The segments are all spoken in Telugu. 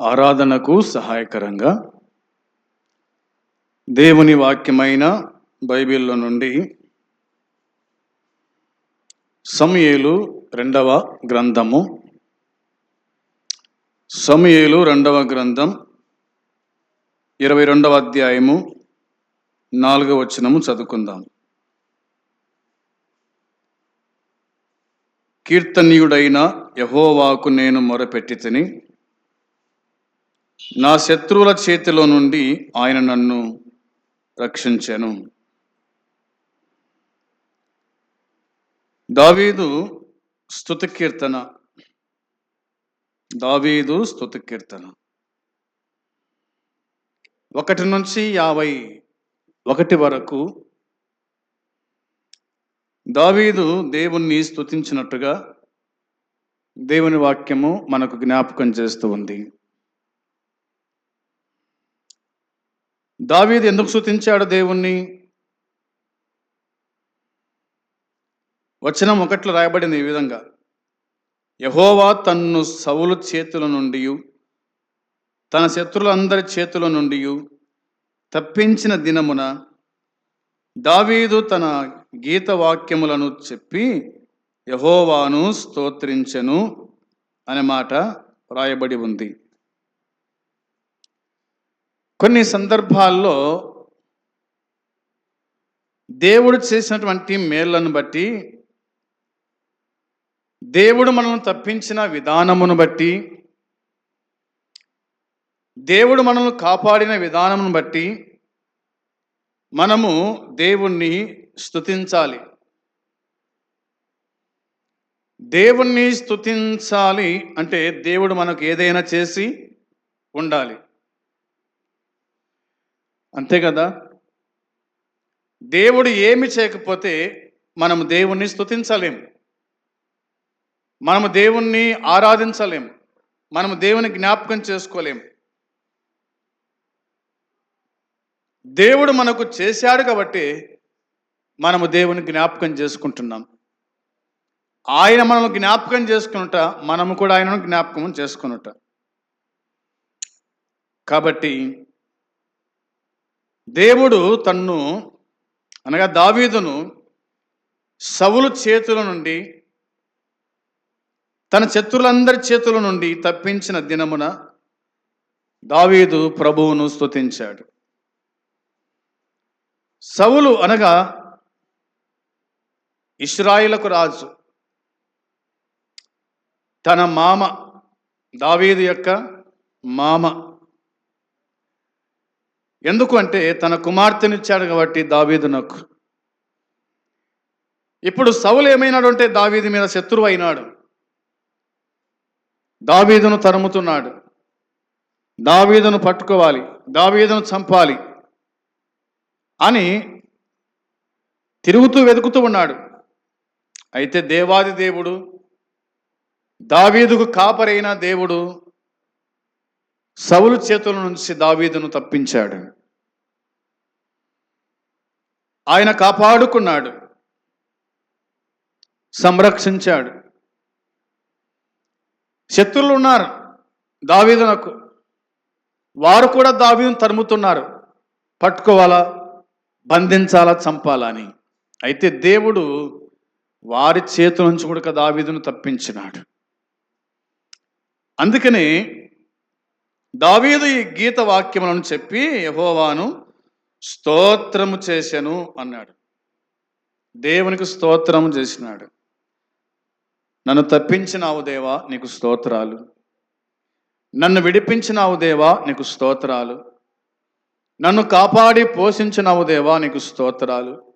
ఆరాధనకు సహాయకరంగా దేవుని వాక్యమైన బైబిల్లో నుండి సమయేలు రెండవ గ్రంథము. సమయేలు రెండవ గ్రంథం ఇరవై రెండవ అధ్యాయము నాలుగవ వచనము చదువుకుందాం. కీర్తనీయుడైన యహోవాకు నేను మొరపెట్టి తిని నా శత్రువుల చేతిలో నుండి ఆయన నన్ను రక్షించాను. దావీదు స్థుతి కీర్తన దావీదు స్థుతి కీర్తన ఒకటి నుంచి యాభై ఒకటి వరకు దావీదు దేవుణ్ణి స్తుతించినట్టుగా దేవుని వాక్యము మనకు జ్ఞాపకం చేస్తూ ఉంది. దావీదు ఎందుకు స్తుతించాడు దేవుణ్ణి? వచనం ఒకట్లో రాయబడింది ఈ విధంగా. యహోవా తన్ను సవులు చేతుల నుండి తన శత్రులందరి చేతుల నుండి తప్పించిన దినమున దావీదు తన గీత వాక్యములను చెప్పి యహోవాను స్తోత్రించెను అనే మాట రాయబడి ఉంది. కొన్ని సందర్భాల్లో దేవుడు చేసినటువంటి మేళ్ళను బట్టి దేవుడు మనల్ని తప్పించిన విధానమును బట్టి దేవుడు మనల్ని కాపాడిన విధానమును బట్టి మనము దేవుణ్ణి స్తుతించాలి. దేవుణ్ణి స్తుతించాలి అంటే దేవుడు మనకు ఏదైనా చేసి ఉండాలి. అంతే కదా? దేవుడు ఏమి చేయకపోతే మనము దేవుణ్ణి స్తుతించలేం. మనము దేవుణ్ణి ఆరాధించలేం. మనము దేవుని జ్ఞాపకం చేసుకోలేం. దేవుడు మనకు చేశాడు కాబట్టి మనము దేవుని జ్ఞాపకం చేసుకుంటున్నాం. ఆయన మనల్ని జ్ఞాపకం చేసుకునుట మనము కూడా ఆయనను జ్ఞాపకం చేసుకునుట. కాబట్టి దేవుడు తన్ను అనగా దావీదును సవులు చేతుల నుండి తన శత్రులందరి చేతుల నుండి తప్పించిన దినమున దావీదు ప్రభువును స్తుతించాడు. సవులు అనగా ఇస్రాయిలకు రాజు. తన మామ దావీదు యొక్క మామ. ఎందుకు అంటే తన కుమార్తెనిచ్చాడు కాబట్టి దావీదునకు ఇప్పుడు సవులు ఏమైనాడు అంటే దావీదు మీద శత్రువు అయినాడు. దావీదును తరుముతున్నాడు. దావీదును పట్టుకోవాలి. దావీదును చంపాలి అని తిరుగుతూ వెతుకుతూ ఉన్నాడు. అయితే దేవాది దేవుడు దావీదుకు కాపరైన దేవుడు సవులు చేతుల నుంచి దావీదును తప్పించాడు. ఆయన కాపాడుకున్నాడు. సంరక్షించాడు. శత్రులు ఉన్నారు దావీదునకు వారు కూడా దావీదును తరుముతున్నారు. పట్టుకోవాలా? బంధించాలా? చంపాలా అని. అయితే దేవుడు వారి చేతుల నుంచి కూడా దావీదును తప్పించినాడు. అందుకని దావీదు ఈ గీత వాక్యములను చెప్పి యహోవాను స్తోత్రము చేశాను అన్నాడు. దేవునికి స్తోత్రము చేసినాడు. నన్ను తప్పించినావు దేవా నీకు స్తోత్రాలు. నన్ను విడిపించినావు దేవా నీకు స్తోత్రాలు. నన్ను కాపాడి పోషించినావు దేవా నీకు స్తోత్రాలు.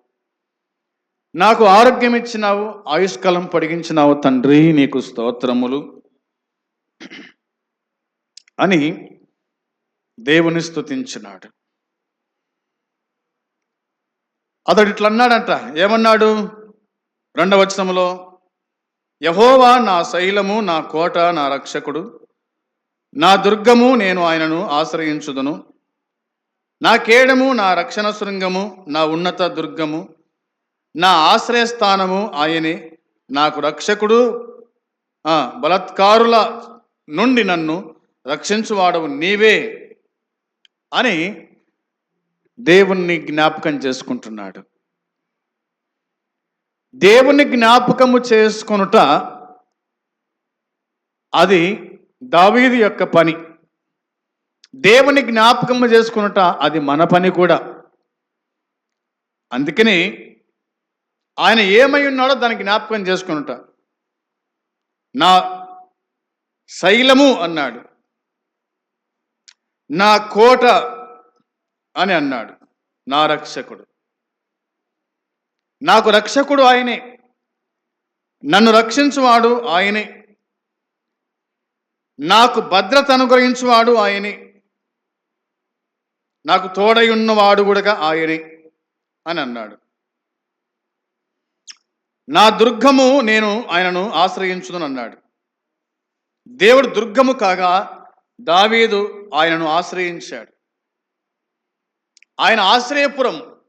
నాకు ఆరోగ్యం ఇచ్చినావు ఆయుష్కాలం పొడిగించినావు తండ్రి నీకు స్తోత్రములు. అని దేవుని స్థుతించినాడు అతడు ఇట్లా అన్నాడంట ఏమన్నాడు? రెండవ వచనములో యహోవా నా శైలము నా కోట నా రక్షకుడు నా దుర్గము నేను ఆయనను ఆశ్రయించుదును. నా కేడము నా రక్షణ శృంగము నా ఉన్నత దుర్గము నా ఆశ్రయస్థానము ఆయనే నాకు రక్షకుడు బలత్కారుల నుండి నన్ను రక్షించువాడవు నీవే అని దేవుణ్ణి జ్ఞాపకం చేసుకుంటున్నాడు. దేవుని జ్ఞాపకము చేసుకొనుట అది దావీది యొక్క పని. దేవుని జ్ఞాపకము చేసుకునుట అది మన పని కూడా. అందుకని ఆయన ఏమై ఉన్నాడో దాని జ్ఞాపకం చేసుకునుట. నా శైలము అన్నాడు. నా కోట అని అన్నాడు నా రక్షకుడు. నాకు రక్షకుడు ఆయనే. నన్ను రక్షించువాడు ఆయనే. నాకు భద్రత అనుగ్రహించువాడు ఆయనే. నాకు తోడై ఉన్నవాడు కూడా ఆయనే అని అన్నాడు. నా దుర్గము నేను ఆయనను ఆశ్రయించుదని అన్నాడు దేవుడు దుర్గము కాగా దావీదు ఆయనను ఆశ్రయించాడు. ఆయన ఆశ్రయపురం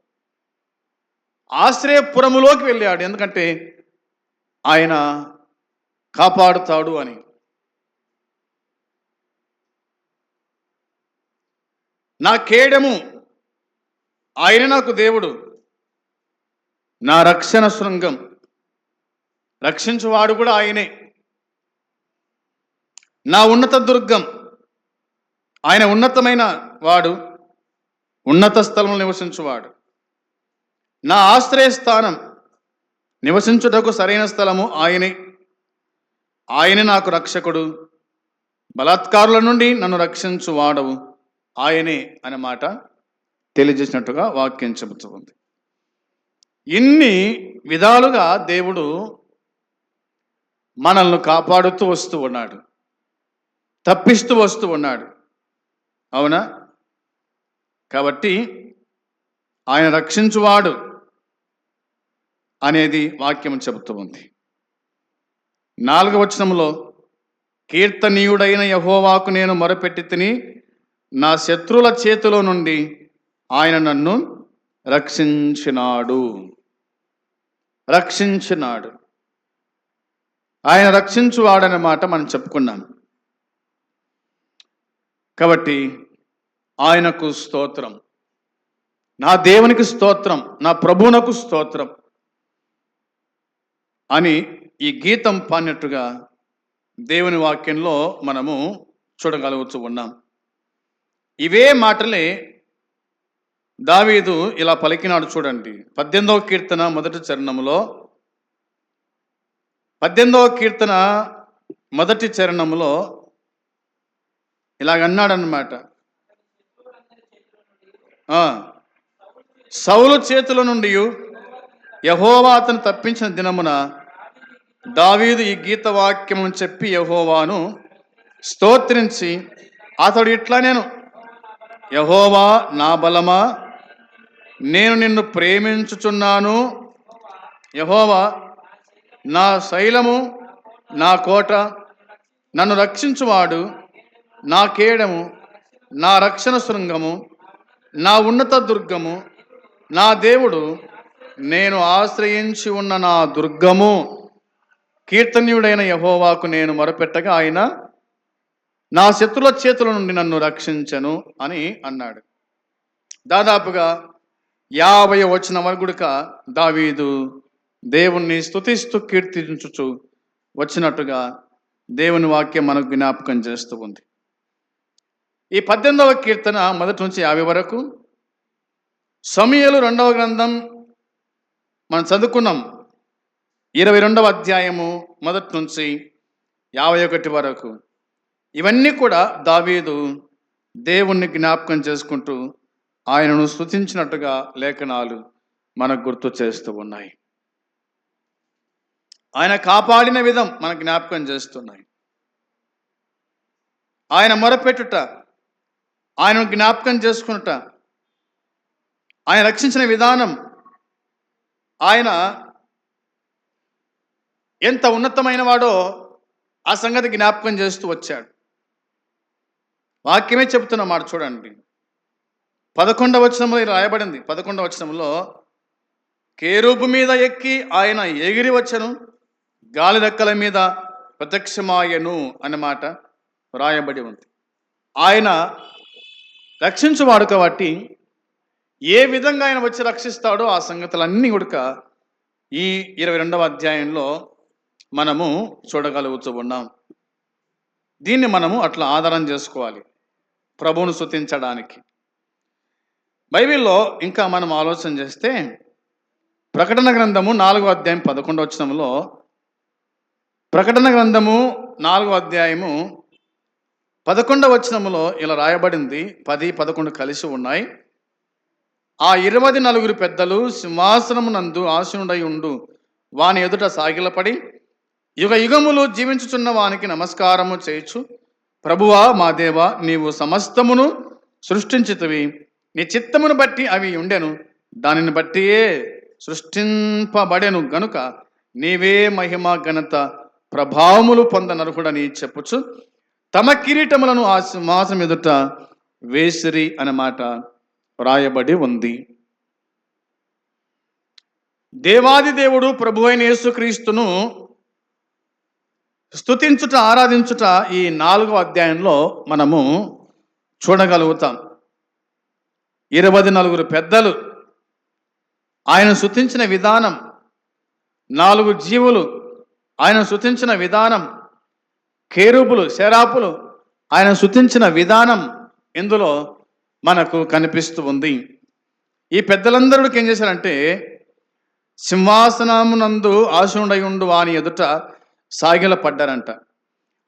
ఆశ్రయపురములోకి వెళ్ళాడు. ఎందుకంటే ఆయన కాపాడుతాడు అని. నా కేడము ఆయన నాకు దేవుడు. నా రక్షణ శృంగం రక్షించువాడు కూడా ఆయనే. నా ఉన్నత దుర్గం ఆయన ఉన్నతమైన వాడు ఉన్నత స్థలంలో నివసించువాడు. నా ఆశ్రయ స్థానం నివసించుటకు సరైన స్థలము ఆయనే. ఆయనే నాకు రక్షకుడు. బలాత్కారుల నుండి నన్ను రక్షించు వాడవు ఆయనే అనే మాట తెలియజేసినట్టుగా వాక్యం చెబుతుంది. ఇన్ని విధాలుగా దేవుడు మనల్ని కాపాడుతూ వస్తూ ఉన్నాడు. తప్పిస్తూ వస్తూ ఉన్నాడు. అవునా? కాబట్టి ఆయన రక్షించువాడు అనేది వాక్యం చెబుతూ ఉంది. నాలుగవ వచనంలో కీర్తనీయుడైన యహోవాకు నేను మొరపెట్టి తిని నా శత్రువుల చేతిలో నుండి ఆయన నన్ను రక్షించినాడు. రక్షించినాడు. ఆయన రక్షించువాడనే మాట మనం చెప్పుకున్నాం. కాబట్టి ఆయనకు స్తోత్రం. నా దేవునికి స్తోత్రం నా ప్రభువునకు స్తోత్రం అని ఈ గీతం పాడినట్టుగా దేవుని వాక్యంలో మనము చూడగలుగుతూ ఉన్నాం. ఇవే మాటలే దావీదు ఇలా పలికినాడు చూడండి. పద్దెనిమిదవ కీర్తన మొదటి చరణములో పద్దెనిమిదవ కీర్తన మొదటి చరణంలో ఇలాగన్నాడనమాట సౌలు చేతుల నుండి యహోవా అతను తప్పించిన దినమున దావీదు ఈ గీత వాక్యమును చెప్పి యహోవాను స్తోత్రించి అతడు ఇట్లా నేను. యహోవా నా బలమా? నేను నిన్ను ప్రేమించుచున్నాను. యహోవా నా శైలము నా కోట నన్ను రక్షించువాడు. నా కేడము నా రక్షణ శృంగము నా ఉన్నత దుర్గము నా దేవుడు నేను ఆశ్రయించి ఉన్న నా దుర్గము. కీర్తనీయుడైన యహోవాకు నేను మొరపెట్టగా ఆయన నా శత్రుల చేతుల నుండి నన్ను రక్షించను అని అన్నాడు. దాదాపుగా యాభై వచ్చిన వరకుడుక దావీదు దేవుణ్ణి స్తుతిస్తూ కీర్తించుచు వచ్చినట్టుగా దేవుని వాక్యం మనకు జ్ఞాపకం చేస్తూ ఉంది. ఈ పద్దెనిమిదవ కీర్తన మొదటి నుంచి యాభై వరకు. సమయలు రెండవ గ్రంథం మనం చదువుకున్నాం. ఇరవై రెండవ అధ్యాయము మొదటి నుంచి యాభై ఒకటి వరకు. ఇవన్నీ కూడా దావీదు దేవుణ్ణి జ్ఞాపకం చేసుకుంటూ ఆయనను స్థుతించినట్టుగా లేఖనాలు మనకు గుర్తు చేస్తూ ఉన్నాయి. ఆయన కాపాడిన విధం మనకు జ్ఞాపకం చేస్తున్నాయి. ఆయన మొరపెట్టుట ఆయన జ్ఞాపకం చేసుకునుట ఆయన రక్షించిన విధానం. ఆయన ఎంత ఉన్నతమైన వాడో ఆ సంగతి జ్ఞాపకం చేస్తూ వచ్చాడు. వాక్యమే చెబుతున్న మాట చూడండి. పదకొండవ వచనంలో రాయబడింది. పదకొండవ వచనంలో కేరూపు మీద ఎక్కి ఆయన ఎగిరి వచ్చను గాలి రెక్కల మీద ప్రత్యక్షమాయను అన్నమాట రాయబడి ఉంది. ఆయన రక్షించువాడు కాబట్టి ఏ విధంగా ఆయన వచ్చి రక్షిస్తాడో ఆ సంగతులన్నీ కూడా ఈ ఇరవై రెండవ అధ్యాయంలో మనము చూడగలుగుతూ ఉన్నాం. దీన్ని మనము అట్లా ఆధారం చేసుకోవాలి ప్రభువును శృతించడానికి బైబిల్లో ఇంకా మనం ఆలోచన చేస్తే ప్రకటన గ్రంథము నాలుగో అధ్యాయం పదకొండవచనంలో ప్రకటన గ్రంథము నాలుగో అధ్యాయము పదకొండవ వచనములో ఇలా రాయబడింది. పది పదకొండు కలిసి ఉన్నాయి. ఆ ఇరవై నలుగురు పెద్దలు సింహాసనమునందు ఆశనుడై ఉండు. వాని ఎదుట సాగిలపడి యుగ యుగములు జీవించుచున్న వానికి నమస్కారము చేయొచ్చు ప్రభువా మా దేవ నీవు సమస్తమును సృష్టించితివి. నీ చిత్తమును బట్టి అవి ఉండెను. దానిని బట్టియే సృష్టింపబడెను గనుక నీవే మహిమ ఘనత ప్రభావములు పొందనర్హుడని చెప్పుచు. తమ కిరీటములను ఆ ఎదుట వేసిరి అన్నమాట వ్రాయబడి ఉంది. దేవాది దేవుడు ప్రభు అయిన యేసుక్రీస్తును స్తుతించుట ఆరాధించుట ఈ నాలుగో అధ్యాయంలో మనము చూడగలుగుతాం. ఇరవై నలుగురు పెద్దలు ఆయన స్తుతించిన విధానం నాలుగు జీవులు ఆయన స్తుతించిన విధానం కేరూపులు శరాపులు ఆయన శుతించిన విధానం ఇందులో మనకు కనిపిస్తూ ఉంది. ఈ పెద్దలందరూ ఏం చేశారంటే సింహాసనమునందు ఆశనుడై ఉండు వాని ఎదుట సాగిల పడ్డారంట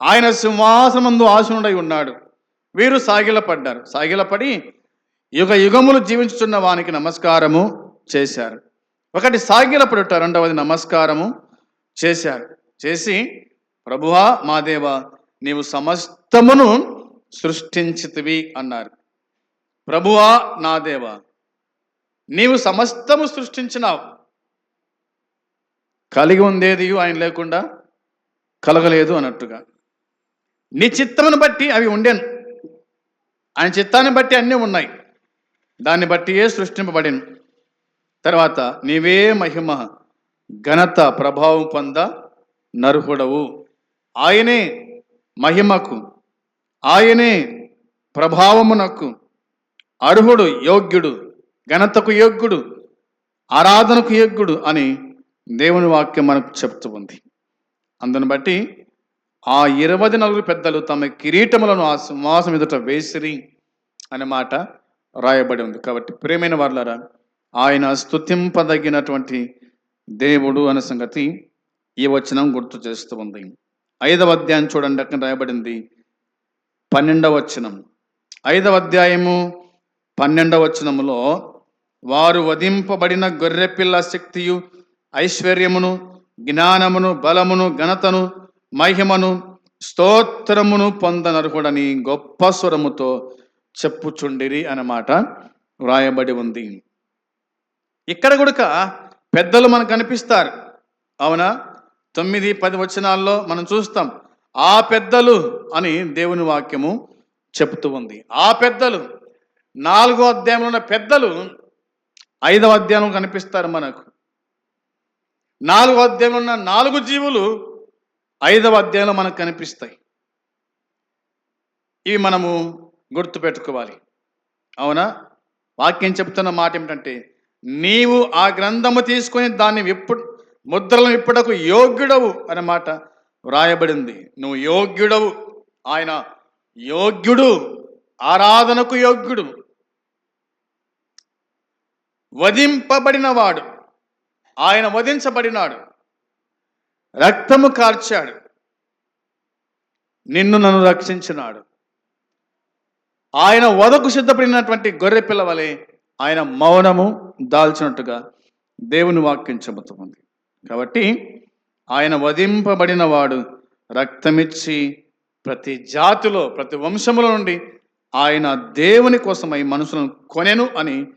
ఆయన సింహాసనమందు ఆశనుడై ఉన్నాడు. వీరు సాగిల పడ్డారు సాగిలపడి యుగ యుగములు జీవించుతున్న వానికి నమస్కారము చేశారు. ఒకటి సాగిలపడుట రెండవది నమస్కారము చేశారు. చేసి ప్రభువా మా దేవ నీవు సమస్తమును సృష్టించితివి అన్నారు. ప్రభువా నా దేవ నీవు సమస్తము సృష్టించినావు. కలిగి ఉండేది ఆయన లేకుండా కలగలేదు అన్నట్టుగా. నీ చిత్తమును బట్టి అవి ఉండేను. ఆయన చిత్తాన్ని బట్టి అన్నీ ఉన్నాయి. దాన్ని బట్టియే సృష్టింపబడిను. తర్వాత నీవే మహిమ ఘనత ప్రభావం పొంద నరుహుడవు. ఆయనే మహిమకు ఆయనే ప్రభావమునకు అర్హుడు యోగ్యుడు ఘనతకు యోగ్యుడు ఆరాధనకు యోగ్యుడు అని దేవుని వాక్యం మనకు చెప్తూ ఉంది. అందును బట్టి ఆ ఇరవై నలుగురు పెద్దలు తమ కిరీటములను ఆ సింహాసం ఎదుట వేసిరి అనే మాట రాయబడి ఉంది. కాబట్టి ప్రేమైన వాళ్ళరా ఆయన స్తుతింపదగినటువంటి దేవుడు అనే సంగతి ఈ వచనం గుర్తు చేస్తూ ఉంది. ఐదవ అధ్యాయం చూడండి అక్కడ రాయబడింది. పన్నెండవ వచనం. ఐదవ అధ్యాయము పన్నెండవ వచనములో వారు వధింపబడిన గొర్రెపిల్ల శక్తియు ఐశ్వర్యమును జ్ఞానమును బలమును ఘనతను మహిమను స్తోత్రమును పొందనరుకుడని గొప్ప స్వరముతో చెప్పుచుండిరి అన్నమాట వ్రాయబడి ఉంది. ఇక్కడ కూడా పెద్దలు మనకు కనిపిస్తారు. అవునా? తొమ్మిది పది వచనాల్లో మనం చూస్తాం ఆ పెద్దలు అని దేవుని వాక్యము చెబుతూ ఉంది. ఆ పెద్దలు నాలుగో అధ్యాయంలో ఉన్న పెద్దలు ఐదవ అధ్యాయంలో కనిపిస్తారు మనకు. నాలుగో అధ్యాయంలో ఉన్న నాలుగు జీవులు ఐదవ అధ్యాయంలో మనకు కనిపిస్తాయి. ఇవి మనము గుర్తుపెట్టుకోవాలి. అవునా? వాక్యం చెప్తున్న మాట ఏమిటంటే నీవు ఆ గ్రంథము తీసుకొని దాన్ని విప్పు ముద్రలను ఇప్పుడకు యోగ్యుడవు అనే మాట వ్రాయబడింది. నువ్వు యోగ్యుడవు. ఆయన యోగ్యుడు. ఆరాధనకు యోగ్యుడు. వధింపబడినవాడు. ఆయన వధించబడినాడు. రక్తము కార్చాడు. నిన్ను నన్ను రక్షించినాడు. ఆయన వదకు సిద్ధపడినటువంటి గొర్రె పిల్లవలే ఆయన మౌనము దాల్చినట్టుగా దేవుని వాక్యం చెబుతుంది. కాబట్టి ఆయన వధింపబడిన వాడు రక్తమిచ్చి ప్రతి జాతిలో ప్రతి వంశముల నుండి ఆయన దేవుని కోసమై మనుషులను కొనెను అని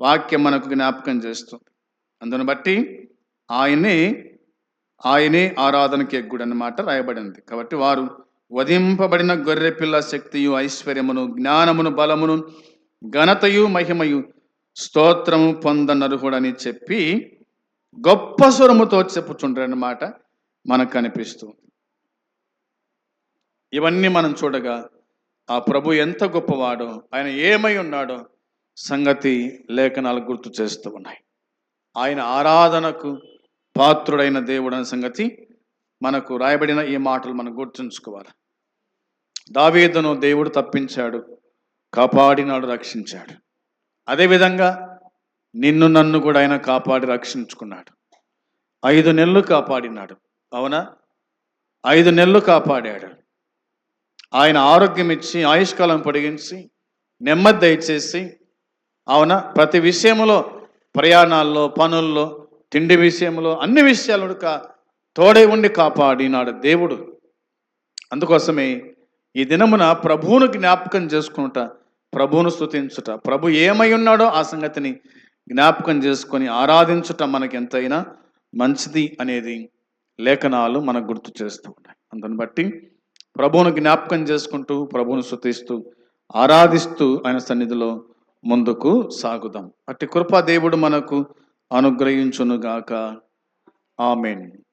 వాక్యం మనకు జ్ఞాపకం చేస్తుంది. అందును బట్టి ఆయనే ఆయనే ఆరాధనకి ఎగ్గుడు అన్నమాట రాయబడింది కాబట్టి వారు వధింపబడిన గొర్రెపిల్ల శక్తియు ఐశ్వర్యమును జ్ఞానమును బలమును ఘనతయు మహిమయు స్తోత్రము పొందనరుహుడని చెప్పి గొప్ప స్వరముతో చెప్పుచుంటారన్నమాట మనకు కనిపిస్తుంది ఇవన్నీ మనం చూడగా ఆ ప్రభు ఎంత గొప్పవాడో ఆయన ఏమై ఉన్నాడో సంగతి లేఖనాలు గుర్తు చేస్తూ ఉన్నాయి. ఆయన ఆరాధనకు పాత్రుడైన దేవుడు అనే సంగతి మనకు రాయబడిన ఈ మాటలు మనం గుర్తుంచుకోవాలి. దావేదను దేవుడు తప్పించాడు కాపాడినాడు రక్షించాడు. అదేవిధంగా నిన్ను నన్ను కూడా ఆయన కాపాడి రక్షించుకున్నాడు. ఐదు నెలలు కాపాడినాడు. అవునా? ఐదు నెలలు కాపాడాడు. ఆయన ఆరోగ్యం ఇచ్చి ఆయుష్కాలం పొడిగించి నెమ్మది దయచేసి అవునా? ప్రతి విషయంలో ప్రయాణాల్లో పనుల్లో తిండి విషయంలో అన్ని విషయాలను కా తోడై ఉండి కాపాడినాడు దేవుడు. అందుకోసమే ఈ దినమున ప్రభువును జ్ఞాపకం చేసుకుంట ప్రభువును స్తుతించుట ప్రభు ఏమై ఉన్నాడో ఆ సంగతిని జ్ఞాపకం చేసుకొని ఆరాధించుట మనకి ఎంతైనా మంచిది అనేది లేఖనాలు మనకు గుర్తు చేస్తూ ఉన్నాయి అందుని బట్టి ప్రభువును జ్ఞాపకం చేసుకుంటూ ప్రభువును శృతిస్తూ ఆరాధిస్తూ ఆయన సన్నిధిలో ముందుకు సాగుదాం. అట్టి కృపా దేవుడు మనకు అనుగ్రహించునుగాక. ఆమెన్.